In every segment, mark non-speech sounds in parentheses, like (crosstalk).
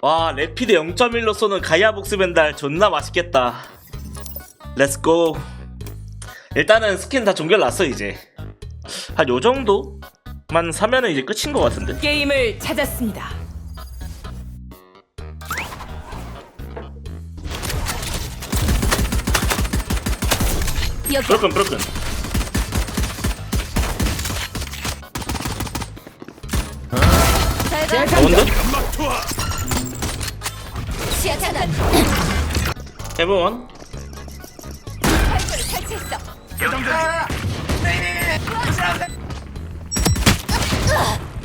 와 레피드 0.1로 쏘는 가이아 복스 벤달 존나 맛있겠다. 렛츠고 일단은 스킨 다 종결 났어 이제. 한 요정도만 사면은 이제 끝인 것 같은데? 게임을 찾았습니다. 여기. 브로큰 브로큰. 잘가. 좋은데? 시야 차단. 설치했어.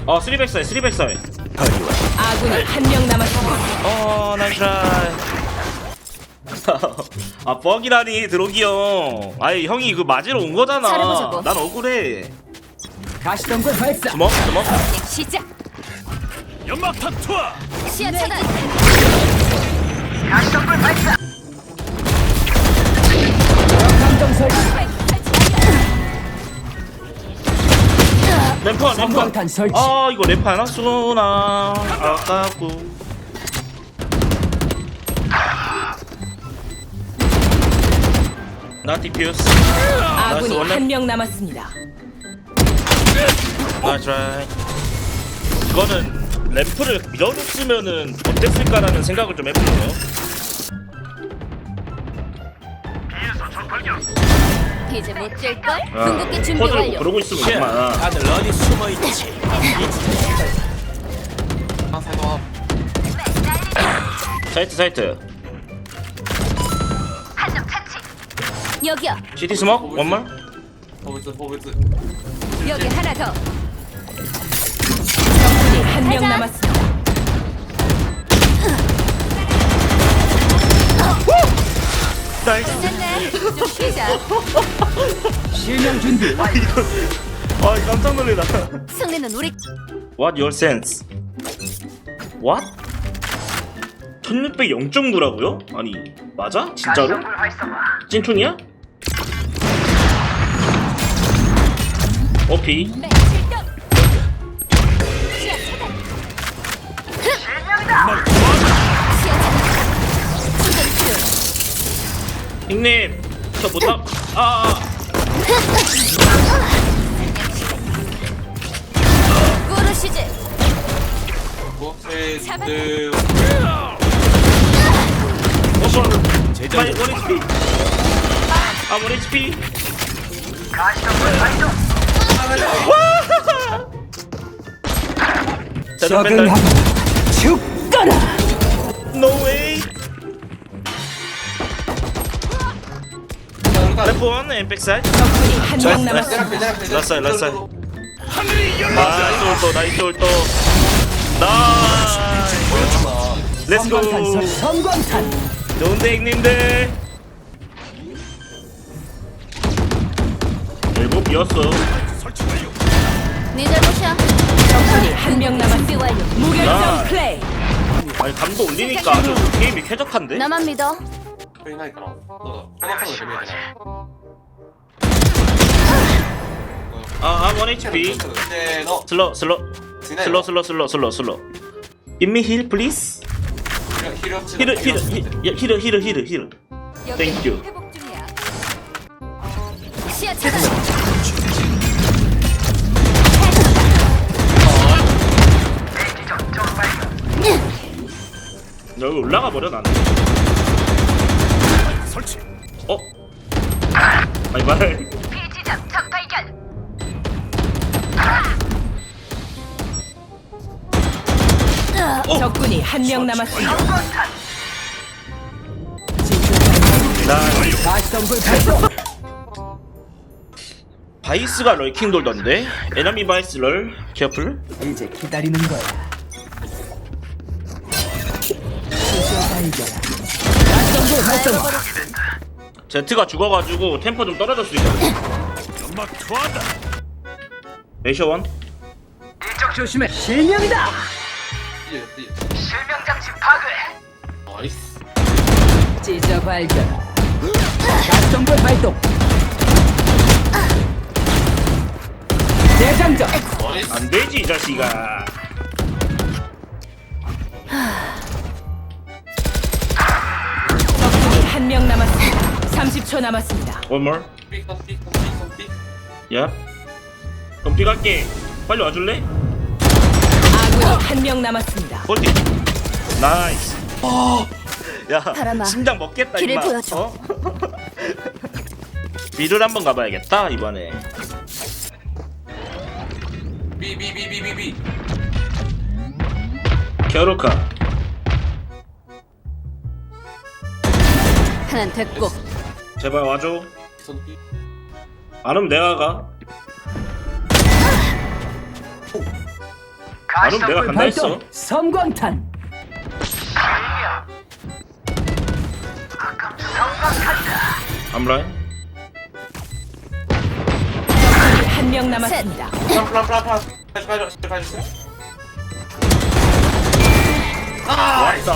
어 300사이 300사이 아군이 한 명 남았습니다. 어 나이스 트라이 (laughs) 아 뻑이라니 드로기 형. 아이 형이 그 맞으러 온 거잖아. 잘해보자고. 난 억울해. 가시덤불 발사. 주먹 주먹. 시작. 연막탄 투하! 시야 차단. 설치 램프 안 램프. 성광탄 설치. 아 이거 램프 하나 쏘나. 아깝고. 나 디퓨스 아군이 원래- 한 명 남았습니다. 나이스 트라이 이거는 램프를 밀어줬으면은 어땠을까라는 생각을 좀 해보네요 이제 못 뛸걸? 아, 궁극기 준비 완료. 그러고 있으면 정말 다들 어디 숨어 있지? 사이트 사이트. 여기요. 시티 스모크? 원말 여기 하나 더. 적군이 한 명. 남았습니다. 끝났네 좀 쉬자 실명 준비 아 깜짝 놀래다 승리는 우리 What your sense? What? 1600 0.9라고요? 아니 맞아? 진짜로? 찐톤이야? 오피 네, 님 저 못함 아, 아. 꾸르시지. 셋, 어서 마이 원 HP 아 원 HP 자 적응하고 맨날 죽거라! No way 래퍼 원 엠백사이드 적군이 한 명 남았습니다. 라사이 라사이. 나이스 올또 나이스 올또 나이스. 성광탄 렛츠고 좋은데 형님들. 일곱 비었어? 네 잘못이야. 적군이 한 명 남았습니다. 완료. 무결점 나- 플레이. 아니 감도 올리니까 아주 게임이 쾌적한데? 나만 믿어 아, 아, 1 HP 슬로 슬로. 슬로 슬로 슬로 슬로 슬로. Give me heal please. 힐을 힐을 힐- 힐을 힐을 힐을 힐을. 여기 Thank you. 회복 중이야. 시야 차단. 여기 올라가 버려 나는 설치. 어? 아니 말. 비지점 적 발견. 적군이 한 명 남았습니다. 가시덤불 바이스가 럴킹 돌던데? 에너미 바이스 럴 케어풀? 이제 기다리는 거야. 수소 발견 제트가 죽어가지고 템포 좀 떨어질 수 있거든 레이셔 원. 조심해. 실명이다. 찢어 발견. 가시덤불 발동. 재장전. 안 되지 이 자식아 30초 남았습니다. One more. 야. 그럼 갈게. 빨리 와줄래? 아군이 한 명 남았습니다. 홀딩. 나이스. 야, 바람아, 심장 먹겠다 길을 임마. 보여줘. 어? B를 한번 가봐야겠다 이번에. 비비비비비비 겨루카. 하나 됐고 제발 와줘. 안 오면 내가 가. 안 오면 내가 간다 했어. 섬광탄. 암라인. 한 명 남았습니다. 빵 나이스.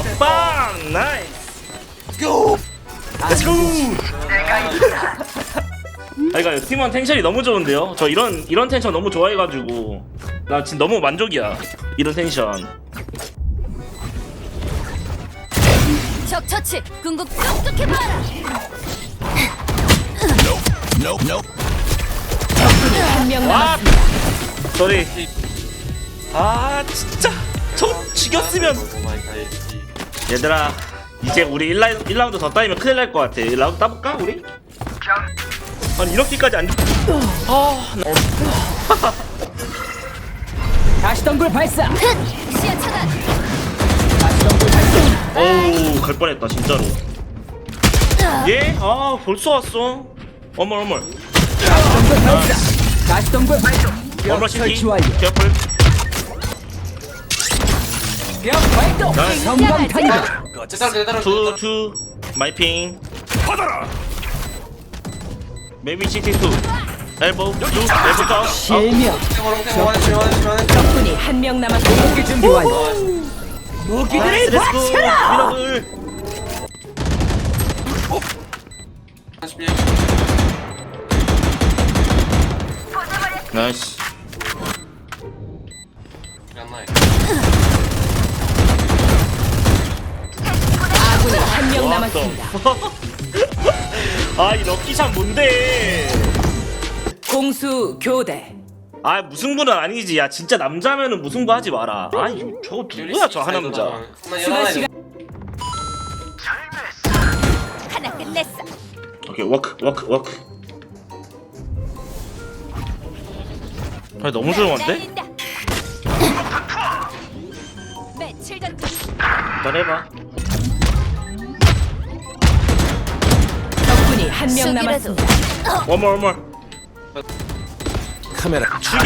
Let's go. 아 이거 팀원 텐션이 너무 좋은데요. 저 이런 이런 텐션 너무 좋아해가지고 나 지금 너무 만족이야. 이런 텐션. 적 처치 궁극 똑똑해봐라 적군이 한명 남았습니다. 소리. 아 진짜 저 죽였으면 얘들아 이제 우리 1라, 1라운드 더 따이면 큰일 날 것 같아 1라운드 따볼까 우리? 아니 이렇게까지 안 (laughs) 다시 덩굴 발사. 시야 차단 다시 덩굴 발동. 어우 갈 뻔했다 진짜로 예? 아 벌써 왔어 어머 어머 다시 덩굴 발사. 다시 덩굴 발동. 어머 완료. 개풀 벽 발동. 나이스. 섬광탄이다. 투 투 마이핑. 받아라! 메비 시티 투 엘보 투 엘보 컷 실명. 적군이 한 명 남았습니다. 무기 준비 완료. 무기들을 바쳐라. 미러글 나이스 왔어. 남았습니다. 아이 럭키샷 뭔데 공수 교대. 아 무승부는 아니지 야 진짜 남자면은 무승부 하지 마라 아이 저거 누구야 저 하남자 추가 시간 하나 끝냈어 오케이 워크 워크 워크 아 너무 조용한데? 날린다. 며칠 전 일단 해봐 한 명. 남았습니다. 원몰 원몰 카메라. 죽여!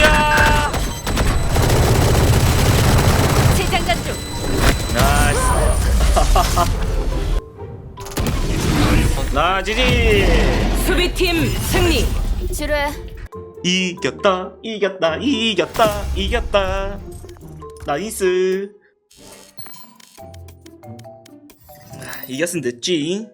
재장전 중. 나이스. (laughs) 나 지지. 수비팀 승리. 지루해. 이겼다 이겼다 이겼다 이겼다. 나이스. 아, 이겼으면 됐지